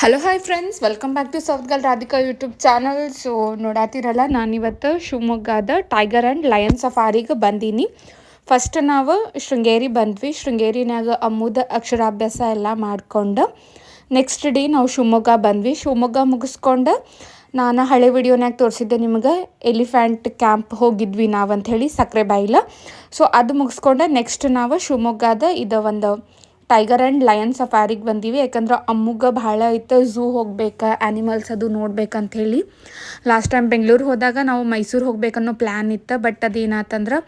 Hello hi friends welcome back to south girl Radhika YouTube channel so ನೋಡಾತಿರಲ್ಲ, ನಾನಿವತ್ತು ಶಿವಮೊಗ್ಗದ tiger and lion ಸಫಾರಿಗೆ ಬಂದೀನಿ. First ನಾವು ಶೃಂಗೇರಿ ಬಂದ್ವಿ. ಶೃಂಗೇರಿನಾಗ ಅಮ್ಮುದ ಅಕ್ಷರಾಭ್ಯಾಸ ಎಲ್ಲ ಮಾಡ್ಕೊಂಡು. ನೆಕ್ಸ್ಟ್ ಡೇ ನಾವು ಶಿವಮೊಗ್ಗ ಬಂದ್ವಿ. ಶಿವಮೊಗ್ಗ ಮುಗಿಸ್ಕೊಂಡು ನಾನು ಹಳೆ ವಿಡಿಯೋನಾಗ ತೋರಿಸಿದ್ದೆ ನಿಮಗೆ. ಎಲಿಫ್ಯಾಂಟ್ ಕ್ಯಾಂಪ್ ಹೋಗಿದ್ವಿ ನಾವು ಹೇಳಿ ಸಕ್ಕರೆ ಬಾಯಿಲ ಸೊ ಅದು ಮುಗಿಸ್ಕೊಂಡು ನೆಕ್ಸ್ಟ್ ನಾವು ಶಿವಮೊಗ್ಗದ ಇದು ಒಂದು ಟೈಗರ್ ಆ್ಯಂಡ್ ಲಯನ್ ಸಫಾರಿಗೆ ಬಂದೀವಿ. ಯಾಕಂದ್ರೆ ಅಮ್ಮುಗ ಭಾಳ ಐತೆ ಝೂ ಹೋಗ್ಬೇಕು ಆ್ಯನಿಮಲ್ಸ್ ಅದು ನೋಡ್ಬೇಕಂತ ಹೇಳಿ ಲಾಸ್ಟ್ ಟೈಮ್ ಬೆಂಗಳೂರು ಹೋದಾಗ ನಾವು ಮೈಸೂರು ಹೋಗ್ಬೇಕನ್ನೋ ಪ್ಲ್ಯಾನ್ ಇತ್ತು. ಬಟ್ ಅದೇನಾತಂದ್ರೆ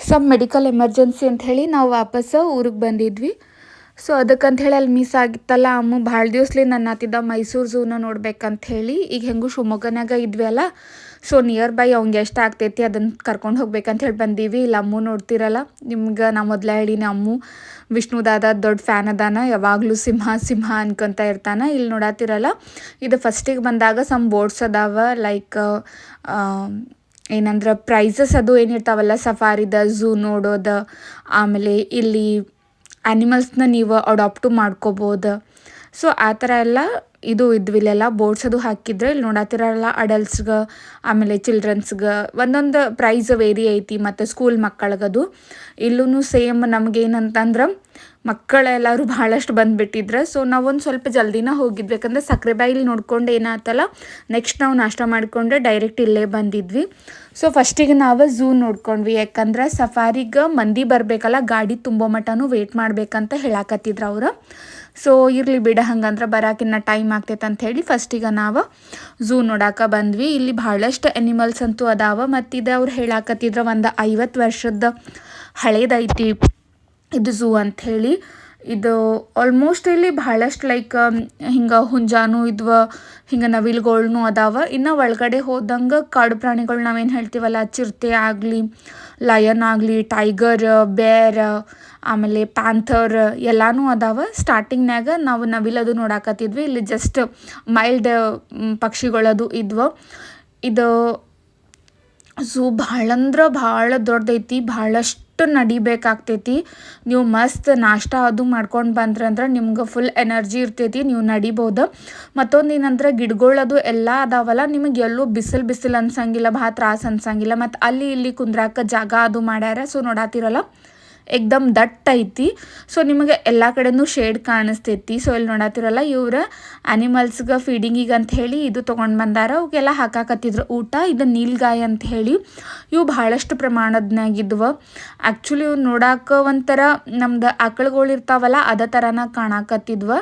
ಸಮ್ ಮೆಡಿಕಲ್ ಎಮರ್ಜೆನ್ಸಿ ಅಂತ ಹೇಳಿ ನಾವು ವಾಪಸ್ ಊರಿಗೆ ಬಂದಿದ್ವಿ. ಸೊ ಅದಕ್ಕಂತ ಹೇಳಿ ಅಲ್ಲಿ ಮಿಸ್ ಆಗಿತ್ತಲ್ಲ ಅಮ್ಮ. ಭಾಳ ದಿವ್ಸಲಿ ನನ್ನ ಆತಿದ್ದ ಮೈಸೂರು ಝೂನ ನೋಡ್ಬೇಕಂತ ಹೇಳಿ ಈಗ ಹೆಂಗೂ ಶಿವಮೊಗ್ಗನಾಗ ಇದ್ವಿ ಅಲ್ಲ. ಸೊ ನಿಯರ್ ಬೈ ಅವ್ನಿಗೆ ಎಷ್ಟು ಆಗ್ತೈತಿ ಅದನ್ನು ಕರ್ಕೊಂಡು ಹೋಗ್ಬೇಕಂತ ಹೇಳಿ ಬಂದೀವಿ. ಇಲ್ಲಿ ಅಮ್ಮು ನೋಡ್ತಿರಲ್ಲ, ನಿಮ್ಗೆ ನಾ ಮೊದಲೇ ಹೇಳಿನಿ ಅಮ್ಮು ವಿಷ್ಣುದಾದ ದೊಡ್ಡ ಫ್ಯಾನ್ ಅದಾನ, ಯಾವಾಗಲೂ ಸಿಂಹ ಸಿಂಹ ಅನ್ಕೊಂತ ಇರ್ತಾನೆ. ಇಲ್ಲಿ ನೋಡತ್ತಿರಲ್ಲ ಇದು ಫಸ್ಟಿಗೆ ಬಂದಾಗ ಸಮ್ ಬೋರ್ಡ್ಸ್ ಅದಾವ ಲೈಕ್ ಏನಂದ್ರೆ ಪ್ರೈಸಸ್ ಅದು ಏನಿರ್ತಾವಲ್ಲ ಸಫಾರಿದ ಝೂ ನೋಡೋದು, ಆಮೇಲೆ ಇಲ್ಲಿ ಆ್ಯನಿಮಲ್ಸ್ನ ನೀವು ಅಡಾಪ್ಟು ಮಾಡ್ಕೋಬೋದು. ಸೊ ಆ ಥರ ಎಲ್ಲ ಇದು ಇದ್ವಿಲ್ಲೆಲ್ಲ ಬೋರ್ಡ್ಸ್ ಅದು ಹಾಕಿದ್ರೆ ಇಲ್ಲಿ ನೋಡತ್ತಿರಲ್ಲ ಅಡಲ್ಟ್ಸ್ಗೆ ಆಮೇಲೆ ಚಿಲ್ಡ್ರನ್ಸ್ಗೆ ಒಂದೊಂದು ಪ್ರೈಸ್ ವೇರಿ ಐತಿ ಮತ್ತು ಸ್ಕೂಲ್ ಮಕ್ಕಳಿಗದು. ಇಲ್ಲೂ ಸೇಮ್ ನಮಗೇನಂತಂದ್ರೆ ಮಕ್ಕಳೆಲ್ಲರೂ ಭಾಳಷ್ಟು ಬಂದುಬಿಟ್ಟಿದ್ರೆ. ಸೊ ನಾವೊಂದು ಸ್ವಲ್ಪ ಜಲ್ದಿನ ಹೋಗಿದ್ಬೇಕಂದ್ರೆ ಸಕ್ಕರೆ ಬಾಯಿಲಿ ನೋಡ್ಕೊಂಡು ಏನಾಯ್ತಲ್ಲ ನೆಕ್ಸ್ಟ್ ನಾವು ನಾಷ್ಟ ಮಾಡಿಕೊಂಡೆ ಡೈರೆಕ್ಟ್ ಇಲ್ಲೇ ಬಂದಿದ್ವಿ. ಸೊ ಫಸ್ಟಿಗೆ ನಾವು ಝೂ ನೋಡ್ಕೊಂಡ್ವಿ. ಯಾಕಂದ್ರೆ ಸಫಾರಿಗೆ ಮಂದಿ ಬರಬೇಕಲ್ಲ, ಗಾಡಿ ತುಂಬೋ ಮಟನೂ ವೇಟ್ ಮಾಡಬೇಕಂತ ಹೇಳಾಕತ್ತಿದ್ರು ಅವ್ರು. ಸೊ ಇರಲಿ ಬಿಡ, ಹಂಗಂದ್ರೆ ಬರಾಕಿನ್ನ ಟೈಮ್ ಆಗ್ತೈತೆ ಅಂತ ಹೇಳಿ ಫಸ್ಟಿಗೆ ನಾವು ಝೂ ನೋಡಾಕ ಬಂದ್ವಿ. ಇಲ್ಲಿ ಭಾಳಷ್ಟು ಎನಿಮಲ್ಸ್ ಅಂತೂ ಅದಾವ. ಮತ್ತು ಇದು ಅವ್ರು ಹೇಳಾಕತ್ತಿದ್ರೆ ಒಂದು ಐವತ್ತು ವರ್ಷದ ಹಳೇದೈತಿ ಇದು ಝೂ ಅಂಥೇಳಿ ಇದು ಆಲ್ಮೋಸ್ಟ್ ಇಲ್ಲಿ ಬಹಳಷ್ಟು ಲೈಕ್ ಹಿಂಗೆ ಹುಂಜಾನು ಇದ್ವ, ಹಿಂಗೆ ನವಿಲುಗಳ್ನು ಅದಾವ. ಇನ್ನು ಒಳಗಡೆ ಹೋದಂಗೆ ಕಾಡು ಪ್ರಾಣಿಗಳು ನಾವೇನು ಹೇಳ್ತೀವಲ್ಲ, ಚಿರತೆ ಆಗಲಿ ಲಯನ್ ಆಗಲಿ ಟೈಗರ್ ಬೇರ್ ಆಮೇಲೆ ಪ್ಯಾಂಥರ್ ಎಲ್ಲನೂ ಅದಾವ. ಸ್ಟಾರ್ಟಿಂಗ್ನಾಗ ನಾವು ನವಿಲದು ನೋಡಾಕತ್ತಿದ್ವಿ. ಇಲ್ಲಿ ಜಸ್ಟ್ ಮೈಲ್ಡ್ ಪಕ್ಷಿಗಳದು ಇದ್ವ. ಇದು ಝೂ ಭಾಳ ಅಂದ್ರೆ ಭಾಳ ದೊಡ್ಡದೈತಿ ಭಾಳಷ್ಟು ನಡಿಬೇಕಾಗ್ತೈತಿ. ನೀವು ಮಸ್ತ್ ನಾಷ್ಟ ಅದು ಮಾಡ್ಕೊಂಡು ಬಂದ್ರೆ ಅಂದ್ರೆ ನಿಮ್ಗೆ ಫುಲ್ ಎನರ್ಜಿ ಇರ್ತೈತಿ, ನೀವು ನಡಿಬೋದು. ಮತ್ತೊಂದು ಏನಂದ್ರೆ ಗಿಡಗಳದು ಎಲ್ಲ ಅದಾವಲ್ಲ, ನಿಮಗೆ ಎಲ್ಲೂ ಬಿಸಿಲು ಬಿಸಿಲು ಅನ್ಸಂಗಿಲ್ಲ, ಭಾಳ ತ್ರಾಸ ಅನ್ಸಂಗಿಲ್ಲ. ಮತ್ತು ಅಲ್ಲಿ ಇಲ್ಲಿ ಕುಂದ್ರಾಕ ಜಾಗ ಅದು ಮಾಡ್ಯಾರ. ಸೊ ನೋಡಾತಿರಲ್ಲ ಎಕ್ದಮ್ ದಟ್ಟ ಐತಿ. ಸೊ ನಿಮಗೆ ಎಲ್ಲ ಕಡೆನೂ ಶೇಡ್ ಕಾಣಿಸ್ತೈತಿ. ಸೊ ಇಲ್ಲಿ ನೋಡತ್ತಿರಲ್ಲ ಇವ್ರ ಅನಿಮಲ್ಸ್ಗೆ ಫೀಡಿಂಗಿಗೆ ಅಂತ ಹೇಳಿ ಇದು ತೊಗೊಂಡು ಬಂದಾರ. ಅವಕ್ಕೆಲ್ಲ ಹಾಕಾಕತ್ತಿದ್ರು ಊಟ, ಇದು ನೀಲ್ಗಾಯ್ ಅಂತ ಹೇಳಿ. ಇವು ಭಾಳಷ್ಟು ಪ್ರಮಾಣದ್ನಾಗಿದ್ವು ಆ್ಯಕ್ಚುಲಿ ಇವು ನೋಡಾಕ ಒಂಥರ ನಮ್ದು ಆಕಳುಗಳು ಇರ್ತಾವಲ್ಲ, ಅದೇ ಥರನ ಕಾಣಾಕತ್ತಿದ್ವ.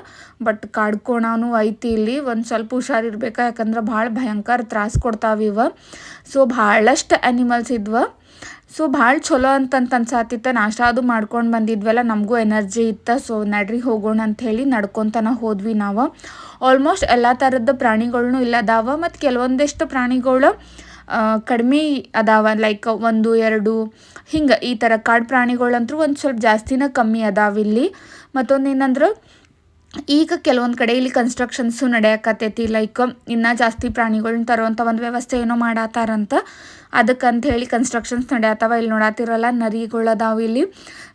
ಬಟ್ ಕಾಡ್ಕೋಣನು ಐತಿ ಇಲ್ಲಿ. ಒಂದು ಸ್ವಲ್ಪ ಹುಷಾರಿರ್ಬೇಕು ಯಾಕಂದ್ರೆ ಭಾಳ ಭಯಂಕರ ತ್ರಾಸ ಕೊಡ್ತಾವ ಇವ. ಸೊ ಭಾಳಷ್ಟು ಅನಿಮಲ್ಸ್ ಇದ್ವ. ಸೊ ಭಾಳ ಚಲೋ ಅಂತಂತ ಅನ್ಸಾತಿತ್ತು. ನಾಷ್ಟ ಅದು ಮಾಡ್ಕೊಂಡು ಬಂದಿದ್ವಲ್ಲ, ನಮಗೂ ಎನರ್ಜಿ ಇತ್ತು. ಸೊ ನಡ್ರಿ ಹೋಗೋಣ ಅಂತ ಹೇಳಿ ನಡ್ಕೊತನ ಹೋದ್ವಿ ನಾವು. ಆಲ್ಮೋಸ್ಟ್ ಎಲ್ಲ ಥರದ ಪ್ರಾಣಿಗಳನ್ನೂ ಇಲ್ಲ ಅದಾವ, ಮತ್ತು ಕೆಲವೊಂದಿಷ್ಟು ಪ್ರಾಣಿಗಳು ಕಡಿಮೆ ಅದಾವ. ಲೈಕ್ ಒಂದು, ಎರಡು, ಹಿಂಗೆ ಈ ಥರ ಕಾಡು ಪ್ರಾಣಿಗಳಂತೂ ಒಂದು ಸ್ವಲ್ಪ ಜಾಸ್ತಿನ ಕಮ್ಮಿ ಅದಾವ ಇಲ್ಲಿ. ಮತ್ತೊಂದು ಏನಂದ್ರೆ ಈಗ ಕೆಲವೊಂದು ಕಡೆ ಇಲ್ಲಿ ಕನ್ಸ್ಟ್ರಕ್ಷನ್ಸು ನಡೆಯಕತ್ತೈತಿ ಲೈಕ್ ಇನ್ನೂ ಜಾಸ್ತಿ ಪ್ರಾಣಿಗಳನ್ನ ತರುವಂಥ ಒಂದು ವ್ಯವಸ್ಥೆ ಏನೋ ಮಾಡತ್ತಾರಂತ ಅದಕ್ಕಂತ ಹೇಳಿ ಕನ್ಸ್ಟ್ರಕ್ಷನ್ಸ್ ನಡೆಯತ್ತವ ಇಲ್ಲಿ ನೋಡತ್ತಿರಲ್ಲ ನರಿಗಳು ಅದಾವ ಇಲ್ಲಿ.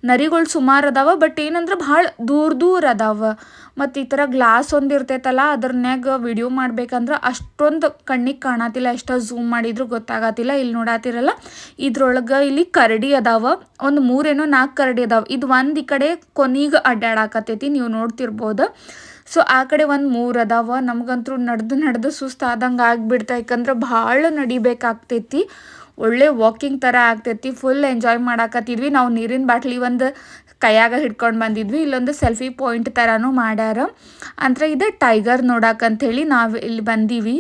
ನರಿಗಳು ಸುಮಾರು ಅದಾವ ಬಟ್ ಏನಂದ್ರೆ ಭಾಳ ದೂರ ದೂರ ಅದಾವ. ಮತ್ತು ಈ ಥರ ಗ್ಲಾಸ್ ಒಂದು ಇರ್ತೈತಲ್ಲ, ಅದ್ರನ್ಯಾಗ ವಿಡಿಯೋ ಮಾಡ್ಬೇಕಂದ್ರೆ ಅಷ್ಟೊಂದು ಕಣ್ಣಿಗೆ ಕಾಣತಿಲ್ಲ, ಎಷ್ಟೋ ಝೂಮ್ ಮಾಡಿದ್ರು ಗೊತ್ತಾಗತ್ತಿಲ್ಲ ಇಲ್ಲಿ ನೋಡತ್ತಿರಲ್ಲ ಇದ್ರೊಳಗೆ ಇಲ್ಲಿ ಕರಡಿ ಅದಾವ. ಒಂದು ಮೂರೇನೋ ನಾಲ್ಕು ಕರಡಿ ಅದಾವ. ಇದು ಒಂದು ಈ ಕಡೆ ಕೊನೆಗೆ ಅಡ್ಡಾಡಕತ್ತೈತಿ ನೀವು ನೋಡ್ತಿರ್ಬೋದು. ಸೊ ಆ ಕಡೆ ಒಂದು ಮೂರು ಅದಾವ. ನಮಗಂತೂ ನಡೆದು ನಡೆದು ಸುಸ್ತಾದಂಗೆ ಆಗಿಬಿಡ್ತಾ ಯಾಕಂದ್ರೆ ಭಾಳ ನಡಿಬೇಕಾಗ್ತೈತಿ. ಒಳ್ಳೆ ವಾಕಿಂಗ್ ಥರ ಆಗ್ತೈತಿ. ಫುಲ್ ಎಂಜಾಯ್ ಮಾಡಾಕತ್ತಿದ್ವಿ. ನಾವು ನೀರಿನ ಬಾಟ್ಲಿ ಒಂದು ಕೈಯಾಗ ಹಿಡ್ಕೊಂಡು ಬಂದಿದ್ವಿ. ಇಲ್ಲೊಂದು ಸೆಲ್ಫಿ ಪಾಯಿಂಟ್ ಥರನೂ ಮಾಡ್ಯಾರ. ಅಂದ್ರೆ ಇದು ಟೈಗರ್ ಹೇಳಿ ನಾವು ಇಲ್ಲಿ ಬಂದೀವಿ.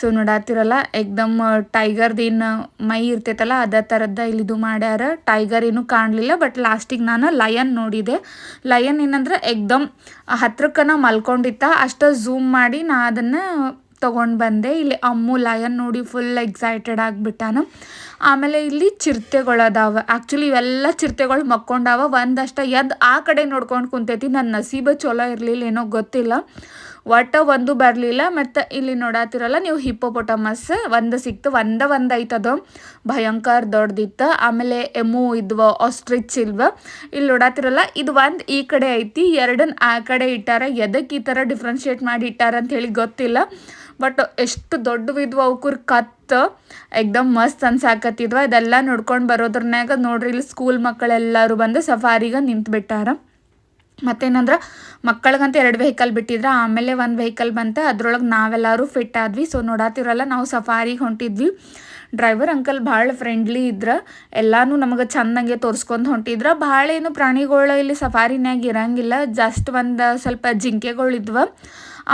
ಸೊ ನೋಡಾತಿರಲ್ಲ, ಎಕ್ದಮ್ ಟೈಗರ್ದೇನು ಮೈ ಇರ್ತೈತಲ್ಲ, ಅದೇ ಥರದ್ದ ಇಲ್ಲಿ ಇದು ಮಾಡ್ಯಾರ. ಟೈಗರ್ ಏನೂ ಕಾಣಲಿಲ್ಲ ಬಟ್ ಲಾಸ್ಟಿಗೆ ನಾನು ಲಯನ್ ನೋಡಿದೆ. ಲಯನ್ ಏನಂದ್ರೆ ಎಕ್ದಮ್ ಹತ್ರಕ್ಕನ ಮಲ್ಕೊಂಡಿತ್ತ. ಅಷ್ಟು ಝೂಮ್ ಮಾಡಿ ನಾ ಅದನ್ನು ತೊಗೊಂಡು ಬಂದೆ. ಇಲ್ಲಿ ಅಮ್ಮು ಲಯನ್ ನೋಡಿ ಫುಲ್ ಎಕ್ಸೈಟೆಡ್ ಆಗಿಬಿಟ್ಟಾನ. ಆಮೇಲೆ ಇಲ್ಲಿ ಚಿರತೆಗಳದಾವ. ಆ್ಯಕ್ಚುಲಿ ಇವೆಲ್ಲ ಚಿರತೆಗಳು ಮಕ್ಕೊಂಡಾವ. ಒಂದಷ್ಟ ಎದ್ದು ಆ ಕಡೆ ನೋಡ್ಕೊಂಡು ಕುಂತೈತಿ. ನನ್ನ ನಸೀಬ ಚಲೋ ಇರಲಿಲ್ಲ ಏನೋ ಗೊತ್ತಿಲ್ಲ. ಒಟ್ಟ ಒಂದು ಬರಲಿಲ್ಲ. ಮತ್ತು ಇಲ್ಲಿ ನೋಡಾತಿರಲ್ಲ, ನೀವು ಹಿಪ್ಪೊಪೊಟಮಸ್ ಒಂದು ಸಿಕ್ತು. ಒಂದ ಒಂದು ಐತದು. ಭಯಂಕರ ದೊಡ್ಡದಿತ್ತು ಆಮೇಲೆ ಎಮು ಇದ್ವ, ಆಸ್ಟ್ರಿಚ್ ಇಲ್ವ. ಇಲ್ಲಿ ನೋಡಾತಿರಲ್ಲ, ಇದು ಒಂದು ಈ ಕಡೆ ಐತಿ. ಎರಡನ್ನ ಆ ಕಡೆ ಇಟ್ಟಾರ. ಎದಕ್ಕೆ ಈ ಥರ ಡಿಫ್ರೆನ್ಷಿಯೇಟ್ ಮಾಡಿ ಇಟ್ಟಾರ ಅಂತ ಹೇಳಿ ಗೊತ್ತಿಲ್ಲ. ಬಟ್ ಎಷ್ಟು ದೊಡ್ಡವಿದ್ವು ಅವಕುರ್ ಕತ್ ಎಕ್ದಮ್ ಮಸ್ತ್ ಅನ್ಸಾಕತ್ತಿದ್ವ. ಇದೆಲ್ಲ ನೋಡ್ಕೊಂಡು ಬರೋದ್ರನ್ಯಾಗ ನೋಡ್ರಿ, ಇಲ್ಲಿ ಸ್ಕೂಲ್ ಮಕ್ಕಳೆಲ್ಲರೂ ಬಂದು ಸಫಾರಿಗೆ ನಿಂತ್ಬಿಟ್ಟಾರ. ಮತ್ತೇನಂದ್ರೆ, ಮಕ್ಕಳಿಗಂತ ಎರಡು ವೆಹಿಕಲ್ ಬಿಟ್ಟಿದ್ರ, ಆಮೇಲೆ ಒಂದು ವೆಹಿಕಲ್ ಬಂತ. ಅದ್ರೊಳಗೆ ನಾವೆಲ್ಲರೂ ಫಿಟ್ ಆದ್ವಿ. ಸೊ ನೋಡಾತಿರಲ್ಲ, ನಾವು ಸಫಾರಿಗೆ ಹೊಂಟಿದ್ವಿ. ಡ್ರೈವರ್ ಅಂಕಲ್ ಭಾಳ ಫ್ರೆಂಡ್ಲಿ ಇದ್ರ. ಎಲ್ಲಾನು ನಮಗೆ ಚಂದಂಗೆ ತೋರಿಸ್ಕೊಂಡು ಹೊಂಟಿದ್ರ. ಭಾಳ ಏನು ಪ್ರಾಣಿಗಳು ಇಲ್ಲಿ ಸಫಾರಿನ್ಯಾಗ ಇರಂಗಿಲ್ಲ. ಜಸ್ಟ್ ಒಂದು ಸ್ವಲ್ಪ ಜಿಂಕೆಗಳಿದ್ವ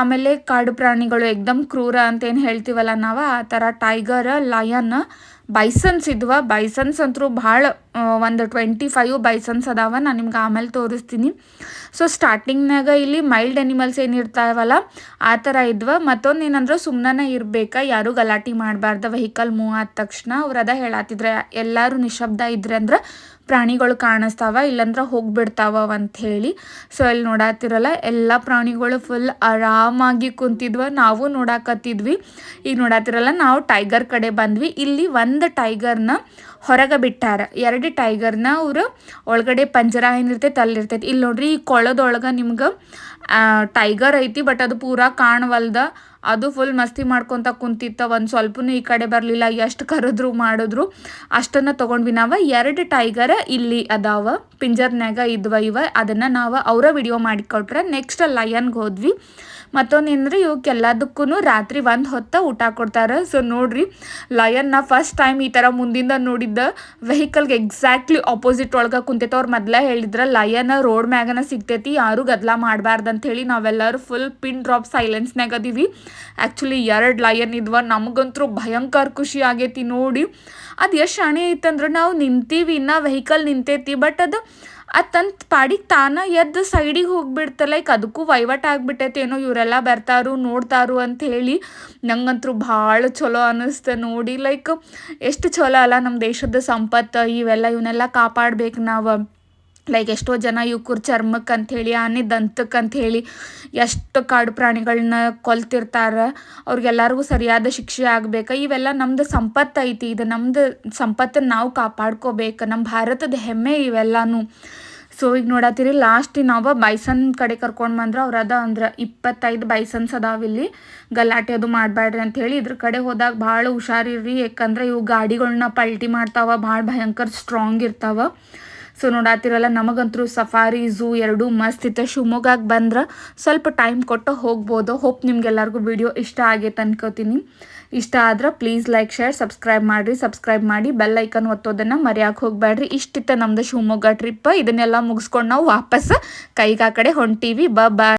ಆಮೇಲೆ ಕಾಡು ಪ್ರಾಣಿಗಳು ಎಕ್ದಮ್ ಕ್ರೂರ ಅಂತ ಏನು ಹೇಳ್ತೀವಲ್ಲ ನಾವು, ಆ ಥರ ಟೈಗರ್, ಲಯನ್, ಬೈಸನ್ಸ್ ಇದ್ವ. ಬೈಸನ್ಸ್ ಅಂತೂ ಭಾಳ ಒಂದು ಟ್ವೆಂಟಿ ಫೈವ್ ಬೈಸನ್ಸ್ ಅದಾವ ನಾನು ನಿಮ್ಗೆ ಆಮೇಲೆ ತೋರಿಸ್ತೀನಿ. ಸೊ ಸ್ಟಾರ್ಟಿಂಗ್ನಾಗ ಇಲ್ಲಿ ಮೈಲ್ಡ್ ಅನಿಮಲ್ಸ್ ಏನಿರ್ತಾವಲ್ಲ ಆ ಥರ ಇದ್ವ. ಮತ್ತೊಂದು ಏನಂದ್ರೆ ಸುಮ್ಮನೆ ಇರಬೇಕಾ, ಯಾರೂ ಗಲಾಟೆ ಮಾಡಬಾರ್ದು ವೆಹಿಕಲ್ ಮೂವ್ ಆದ ತಕ್ಷಣ. ಅವ್ರು ಅದ ಹೇಳತ್ತಿದ್ರೆ ಎಲ್ಲರೂ ನಿಶಬ್ದ ಇದ್ರೆ ಅಂದ್ರೆ ಪ್ರಾಣಿಗಳು ಕಾಣಿಸ್ತಾವ, ಇಲ್ಲಂದ್ರೆ ಹೋಗ್ಬಿಡ್ತಾವ ಅಂತ ಹೇಳಿ ಸೊ ಇಲ್ಲಿ ನೋಡತ್ತಿರಲ್ಲ ಎಲ್ಲ ಪ್ರಾಣಿಗಳು ಫುಲ್ ಆರಾಮಾಗಿ ಕುಂತಿದ್ವ, ನಾವು ನೋಡಾಕತ್ತಿದ್ವಿ. ಈಗ ನೋಡತ್ತಿರಲ್ಲ ನಾವು ಟೈಗರ್ ಕಡೆ ಬಂದ್ವಿ. ಇಲ್ಲಿ ಒಂದು ಟೈಗರ್ನ ಹೊರಗೆ ಬಿಟ್ಟಾರ. ಎರಡು ಟೈಗರ್ನ ಅವರು ಒಳಗಡೆ ಪಂಜರ ಏನಿರ್ತೈತೆ ಅಲ್ಲಿರ್ತೈತಿ ಇಲ್ಲಿ ನೋಡ್ರಿ, ಈ ಕೊಳದೊಳಗೆ ನಿಮ್ಗೆ ಟೈಗರ್ ಐತಿ ಬಟ್ ಅದು ಪೂರಾ ಕಾಣವಲ್ದ ಅದು ಫುಲ್ ಮಸ್ತಿ ಮಾಡ್ಕೊತ ಕುಂತಿತ್ತ. ಒಂದು ಸ್ವಲ್ಪನೂ ಈ ಕಡೆ ಬರಲಿಲ್ಲ. ಎಷ್ಟು ಕರೆದ್ರು ಮಾಡಿದ್ರು. ಅಷ್ಟನ್ನು ತೊಗೊಂಡ್ವಿ ನಾವು. ಎರಡು ಟೈಗರ್ ಇಲ್ಲಿ ಅದಾವ. ಪಿಂಜರ್ನ್ಯಾಗ ಇದ್ವ ಇವ. ಅದನ್ನು ನಾವು ಅವರ ವಿಡಿಯೋ ಮಾಡಿಕೊಟ್ರೆ. ನೆಕ್ಸ್ಟ್ ಲಯನ್ಗೆ ಹೋದ್ವಿ. ಮತ್ತೊಂದೇನಂದ್ರೆ ಇವಕ್ಕೆಲ್ಲದಕ್ಕೂ ರಾತ್ರಿ ಒಂದು ಹೊತ್ತ ಊಟ ಕೊಡ್ತಾರೆ. ಸೊ ನೋಡ್ರಿ ಲಯನ್ನ ಫಸ್ಟ್ ಟೈಮ್ ಈ ಥರ ಮುಂದಿಂದ ನೋಡಿದ್ದ ವೆಹಿಕಲ್ಗೆ ಎಕ್ಸಾಕ್ಟ್ಲಿ ಆಪೋಸಿಟ್ ಒಳಗೆ ಕುಂತೈತೆ ಅವ್ರು ಮೊದಲೇ ಹೇಳಿದ್ರ ಲಯನ್ ರೋಡ್ ಮ್ಯಾಗನ ಸಿಗ್ತೈತಿ. ಯಾರು ಗದ್ದಲ ಮಾಡಬಾರ್ದು ಅಂತ ಹೇಳಿ ನಾವೆಲ್ಲರೂ ಫುಲ್ ಪಿನ್ ಡ್ರಾಪ್ ಸೈಲೆನ್ಸ್ನಾಗ ಅದೀವಿ. ಆ್ಯಕ್ಚುಲಿ ಎರಡು ಲಯನ್ ಇದ್ವ. ನಮಗಂತೂ ಭಯಂಕರ ಖುಷಿ ಆಗೈತಿ ನೋಡಿ. ಅದು ಎಷ್ಟು ಶಾಣೆ ಐತಂದ್ರೆ ನಾವು ನಿಂತೀವಿ, ಇನ್ನೂ ವೆಹಿಕಲ್ ನಿಂತೈತಿ ಬಟ್ ಅದು ಅದು ಪಾಡಿ ಪಾಡಿಗೆ ತಾನ ಎದ್ದು ಸೈಡಿಗೆ ಹೋಗಿಬಿಡ್ತ ಲೈಕ್ ಅದಕ್ಕೂ ವಹಿವಾಟ್ ಆಗ್ಬಿಟ್ಟೈತೆ ಏನೋ ಇವರೆಲ್ಲ ಬರ್ತಾರು, ನೋಡ್ತಾರು ಅಂತ ಹೇಳಿ ನಂಗಂತೂ ಭಾಳ ಚಲೋ ಅನ್ನಿಸ್ತು ನೋಡಿ. ಲೈಕ್ ಎಷ್ಟು ಚಲೋ ಅಲ್ಲ ನಮ್ಮ ದೇಶದ ಸಂಪತ್ತು, ಇವೆಲ್ಲ ಇವನ್ನೆಲ್ಲ ಕಾಪಾಡ್ಬೇಕು ನಾವು. ಲೈಕ್ ಎಷ್ಟೋ ಜನ ಇವ್ಕುರ್ ಚರ್ಮಕ್ಕೆ ಅಂಥೇಳಿ ಆನೆ ದಂತಕ್ಕೆ ಅಂಥೇಳಿ ಎಷ್ಟು ಕಾಡು ಪ್ರಾಣಿಗಳನ್ನ ಕೊಲ್ತಿರ್ತಾರೆ. ಅವ್ರಿಗೆಲ್ಲರಿಗೂ ಸರಿಯಾದ ಶಿಕ್ಷೆ ಆಗಬೇಕು. ಇವೆಲ್ಲ ನಮ್ದು ಸಂಪತ್ತು ಐತಿ ಇದು ನಮ್ದು ಸಂಪತ್ತನ್ನು ನಾವು ಕಾಪಾಡ್ಕೋಬೇಕು. ನಮ್ಮ ಭಾರತದ ಹೆಮ್ಮೆ ಇವೆಲ್ಲನೂ. ಸೊ ಈಗ ನೋಡತ್ತೀರಿ ಲಾಸ್ಟ್ ನಾವು ಬೈಸನ್ ಕಡೆ ಕರ್ಕೊಂಡು ಬಂದ್ರೆ ಅವ್ರು ಅದ ಅಂದ್ರೆ ಇಪ್ಪತ್ತೈದು ಬೈಸನ್ಸ್ ಅದಾವ ಇಲ್ಲಿ. ಗಲಾಟೆ ಅದು ಮಾಡಬೇಡ್ರಿ ಅಂತ ಹೇಳಿ ಇದ್ರ ಕಡೆ ಹೋದಾಗ ಭಾಳ ಹುಷಾರಿರ್ರಿ. ಯಾಕಂದ್ರೆ ಇವು ಗಾಡಿಗಳನ್ನ ಪಲ್ಟಿ ಮಾಡ್ತಾವ, ಭಾಳ ಭಯಂಕರ ಸ್ಟ್ರಾಂಗ್ ಇರ್ತಾವ. ಸೊ ನೋಡಾತಿರಲ್ಲ ನಮಗಂತೂ ಸಫಾರಿ, ಝೂ ಎರಡು ಮಸ್ತ್ ಇತ್ತು. ಶಿವಮೊಗ್ಗಕ್ಕೆ ಬಂದ್ರೆ ಸ್ವಲ್ಪ ಟೈಮ್ ಕೊಟ್ಟು ಹೋಗ್ಬೋದು. ಹೋಪ್ ನಿಮ್ಗೆಲ್ಲರಿಗೂ ವಿಡಿಯೋ ಇಷ್ಟ ಆಗೈತೆ ಅನ್ಕೋತೀನಿ. ಇಷ್ಟ ಆದ್ರೆ ಪ್ಲೀಸ್ ಲೈಕ್ ಶೇರ್ ಸಬ್ಸ್ಕ್ರೈಬ್ ಮಾಡಿರಿ. ಸಬ್ಸ್ಕ್ರೈಬ್ ಮಾಡಿ ಬೆಲ್ ಐಕನ್ ಒತ್ತೋದನ್ನು ಮರೆಯೋಕೆ ಹೋಗಬೇಡ್ರಿ ಇಷ್ಟಿತ್ತು ನಮ್ಮದು ಶಿವಮೊಗ್ಗ ಟ್ರಿಪ್ ಇದನ್ನೆಲ್ಲ ಮುಗಿಸ್ಕೊಂಡು ನಾವು ವಾಪಸ್ ಕೈಗಾ ಕಡೆ ಹೊಂಟೀವಿ. ಬ ಬಾಯ್